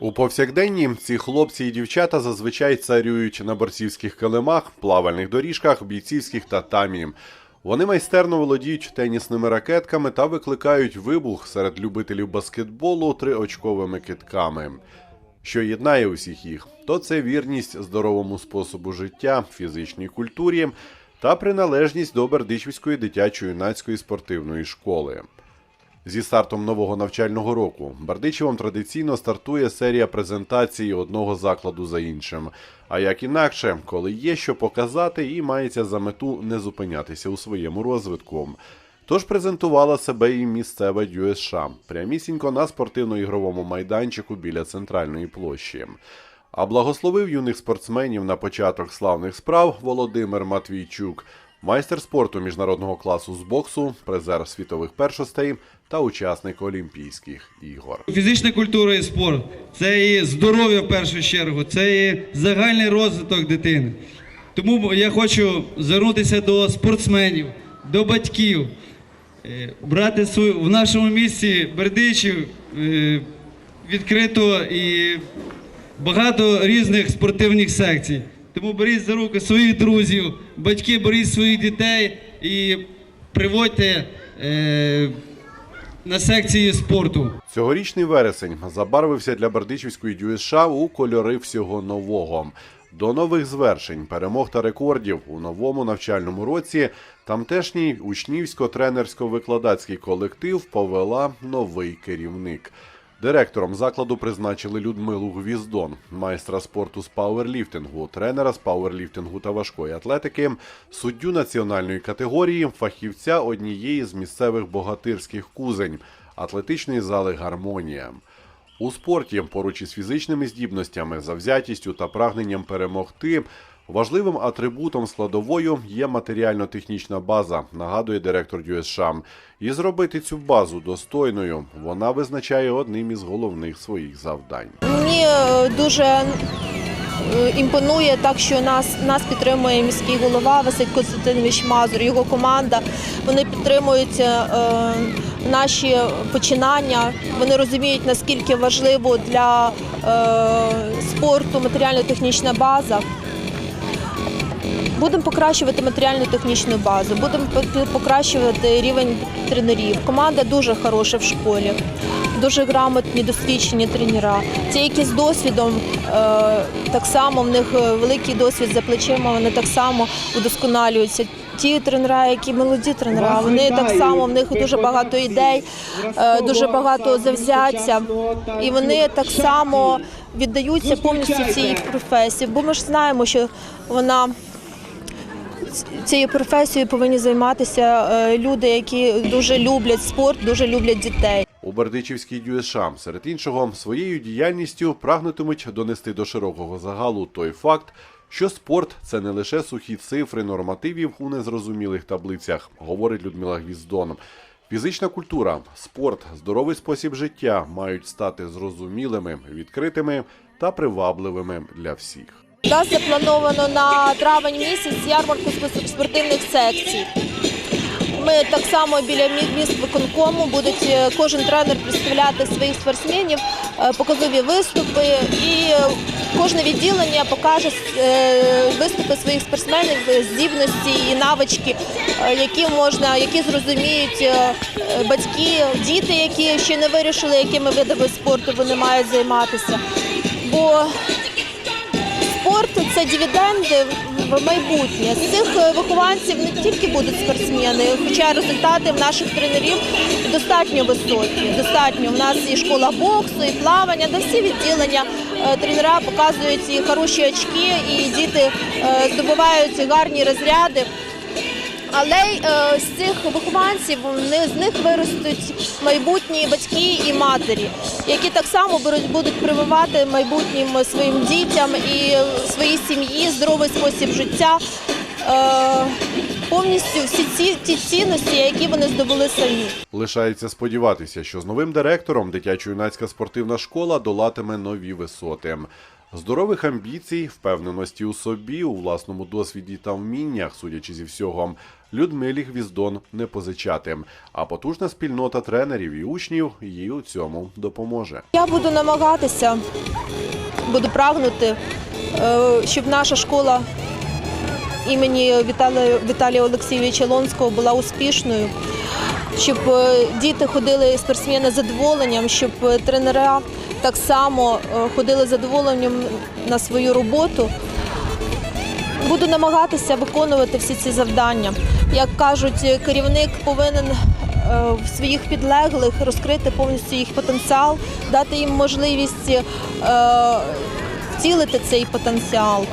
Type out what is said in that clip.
У повсякденні ці хлопці і дівчата зазвичай царюють на борцівських килимах, плавальних доріжках, бійцівських татамі. Вони майстерно володіють тенісними ракетками та викликають вибух серед любителів баскетболу триочковими китками. Що єднає усіх їх, то це вірність здоровому способу життя, фізичній культурі та приналежність до Бердичівської дитячо-юнацької спортивної школи. Зі стартом нового навчального року Бердичевом традиційно стартує серія презентацій одного закладу за іншим. А як інакше, коли є що показати, і мається за мету не зупинятися у своєму розвитку. Тож презентувала себе і місцева ДЮСШ прямісінько на спортивно-ігровому майданчику біля центральної площі. А благословив юних спортсменів на початок славних справ Володимир Матвійчук, майстер спорту міжнародного класу з боксу, призер світових першостей та учасник Олімпійських ігор. Фізична культура і спорт це і здоров'я в першу чергу, це і загальний розвиток дитини. Тому я хочу звернутися до спортсменів, до батьків, е, брати свою в нашому місті Бердичів е, відкрито і багато різних спортивних секцій. Тому беріть за руки своїх друзів, батьки беріть своїх дітей і приводьте е, на секції спорту. Цьогорічний вересень забарвився для Бердичівської ДЮСШ у кольори всього нового. До нових звершень, перемог та рекордів у новому навчальному році тамтешній учнівсько-тренерсько-викладацький колектив повела новий керівник. Директором закладу призначили Людмилу Гвіздон, майстра спорту з пауерліфтингу, тренера з пауерліфтингу та важкої атлетики, суддю національної категорії, фахівця однієї з місцевих богатирських кузень, атлетичної зали Гармонія. У спорті, поруч із фізичними здібностями, завзятістю та прагненням перемогти, важливим атрибутом складовою є матеріально-технічна база, нагадує директор ДЮСШ. І зробити цю базу достойною вона визначає одним із головних своїх завдань. Мені е, дуже е, імпонує так, що нас, нас підтримує міський голова Василь Костянтинович Мазур, його команда. Вони підтримують е, наші починання. Вони розуміють, наскільки важливо для е, спорту матеріально-технічна база. Будемо покращувати матеріально-технічну базу, будемо покращувати рівень тренерів. Команда дуже хороша в школі, дуже грамотні, досвідчені тренера. Ті, які з досвідом, е, так само в них е, великий досвід за плечима, вони так само удосконалюються. Ті тренера, які молоді тренера, вони так само в них дуже багато ідей, е, дуже багато завзяття, і вони так само віддаються повністю цій професії. Бо ми ж знаємо, що вона цією професією повинні займатися е, люди, які дуже люблять спорт, дуже люблять дітей. У Бердичівській ДЮСШ, серед іншого, своєю діяльністю прагнутимуть донести до широкого загалу той факт, що спорт це не лише сухі цифри нормативів у незрозумілих таблицях, говорить Людмила Гвіздон. Фізична культура, спорт, здоровий спосіб життя мають стати зрозумілими, відкритими та привабливими для всіх. У нас заплановано на травень місяць ярмарку спортивних секцій. Ми так само біля міст виконкому будуть е, кожен тренер представляти своїх спортсменів, е, показові виступи, і кожне відділення покаже е, виступи своїх спортсменів, здібності і навички, які можна, які зрозуміють батьки, діти, які ще не вирішили, якими видами спорту вони мають займатися. Бо дивіденди в майбутнє. З цих е, вихованців не тільки будуть спортсмени, хоча результати в наших тренерів достатньо високі. Достатньо. У нас і школа боксу, і плавання, де всі відділення е, тренера показують і хороші очки, і діти е, здобувають гарні розряди. Але е, з цих вихованців з них виростуть майбутні батьки і матері, які так само будуть прививати майбутнім своїм дітям і своїй сім'ї здоровий спосіб життя, е, повністю всі ці ті цінності, які вони здобули самі. Лишається сподіватися, що з новим директором дитячо-юнацька спортивна школа долатиме нові висоти. Здорових амбіцій, впевненості у собі, у власному досвіді та вміннях, судячи зі всього, Людмилі Гвіздон не позичати. А потужна спільнота тренерів і учнів їй у цьому допоможе. Я буду намагатися, буду прагнути, е, щоб наша школа імені Віталія, Віталія Олексійовича Лонського була успішною, щоб е, діти ходили спортсмени з задоволенням, щоб е, тренера так само е, ходили задоволенням на свою роботу. Буду намагатися виконувати всі ці завдання. Як кажуть, керівник повинен е, в своїх підлеглих розкрити повністю їх потенціал, дати їм можливість е, втілити цей потенціал.